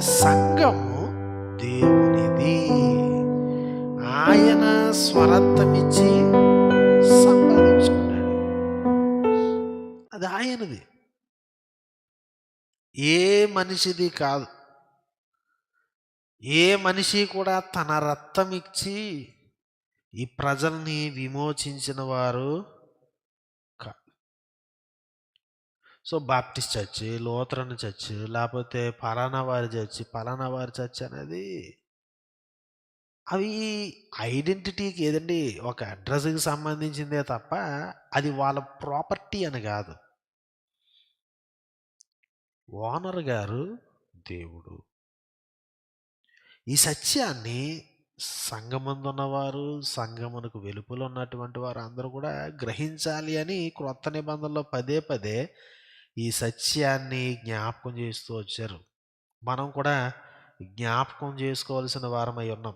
సంఘము దేవునిది. ఆయన స్వరత్వమిచ్చి సంపాదించుకున్నాడు. అది ఆయనది. ఏ మనిషిది కాదు. ఏ మనిషి కూడా తన రక్తం ఇచ్చి ఈ ప్రజల్ని విమోచించిన వారు so baptist church Lutheran church లేకపోతే ఫలానా వారి చర్చ్ పలానా వారి చర్చ్ అనేది అవి ఐడెంటిటీకి ఏదండి ఒక అడ్రస్కి సంబంధించిందే తప్ప అది వాళ్ళ ప్రాపర్టీ అని కాదు. ఓనర్ గారు దేవుడు. ఈ సత్యాన్ని సంఘమందున్నవారు సంఘమునకు వెలుపులు ఉన్నటువంటి వారు అందరూ కూడా గ్రహించాలి అని క్రొత్త నిబంధనలో పదే పదే ఈ సత్యాన్ని జ్ఞాపకం చేస్తూ వచ్చారు. మనం కూడా జ్ఞాపకం చేసుకోవాల్సిన వారమై ఉన్నాం.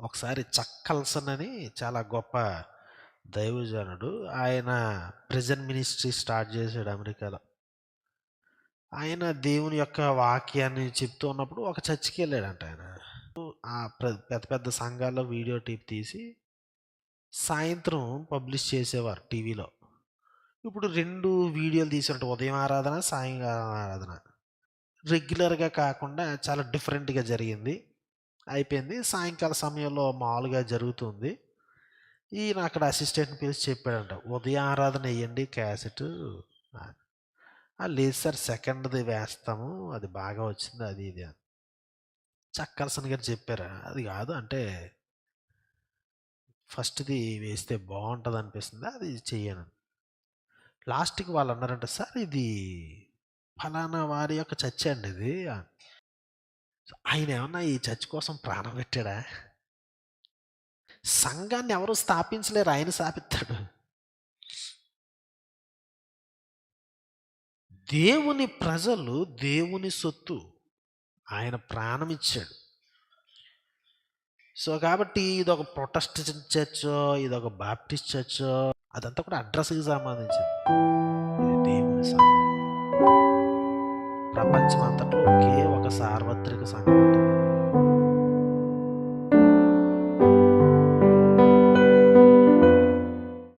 ఒకసారి చక్కల్సన్ అని చాలా గొప్ప దైవజనుడు. ఆయన ప్రెజెంట్ మినిస్ట్రీ స్టార్ట్ చేశాడు అమెరికాలో. ఆయన దేవుని యొక్క వాక్యాన్ని చెప్తూ ఉన్నప్పుడు ఒక చర్చికి వెళ్ళాడంట ఆయన. ఆ ప్ర- పెద్ద పెద్ద సంఘాల్లో వీడియో టీప్ తీసి సాయంత్రం పబ్లిష్ చేసేవారు టీవీలో. ఇప్పుడు రెండు వీడియోలు తీసినట్టు ఉదయం ఆరాధన సాయంకాలం ఆరాధన. రెగ్యులర్గా కాకుండా చాలా డిఫరెంట్గా జరిగింది. అయిపోయింది. సాయంకాల సమయంలో మామూలుగా జరుగుతుంది. ఈయన అక్కడ అసిస్టెంట్ పిలిచి చెప్పాడంట ఉదయం ఆరాధన వేయండి క్యాసెట్ లేదు సార్ సెకండ్ది వేస్తాము అది బాగా వచ్చింది అది ఇది అని. చక్కలసన్ గారు చెప్పారా అది కాదు అంటే ఫస్ట్ది వేస్తే బాగుంటుంది అనిపిస్తుంది అది చెయ్యను లాస్ట్కి వాళ్ళు అన్నారంట సార్ ఇది ఫలానా వారి యొక్క చర్చ అండి ఇది. ఆయన ఏమన్నా ఈ చర్చ్ కోసం ప్రాణం పెట్టాడా? సంఘాన్ని ఎవరు స్థాపించలేరు ఆయన స్థాపిస్తాడు. దేవుని ప్రజలు దేవుని సొత్తు ఆయన ప్రాణం ఇచ్చాడు. సో కాబట్టి ఇదొక ప్రొటెస్టెంట్ చర్చో ఇదొక బాప్టిస్ట్ చర్చో అదంతా కూడా అడ్రస్కి సంబంధించింది. ప్రపంచం అంతట్లో ఒకే ఒక సార్వత్రిక సంఘం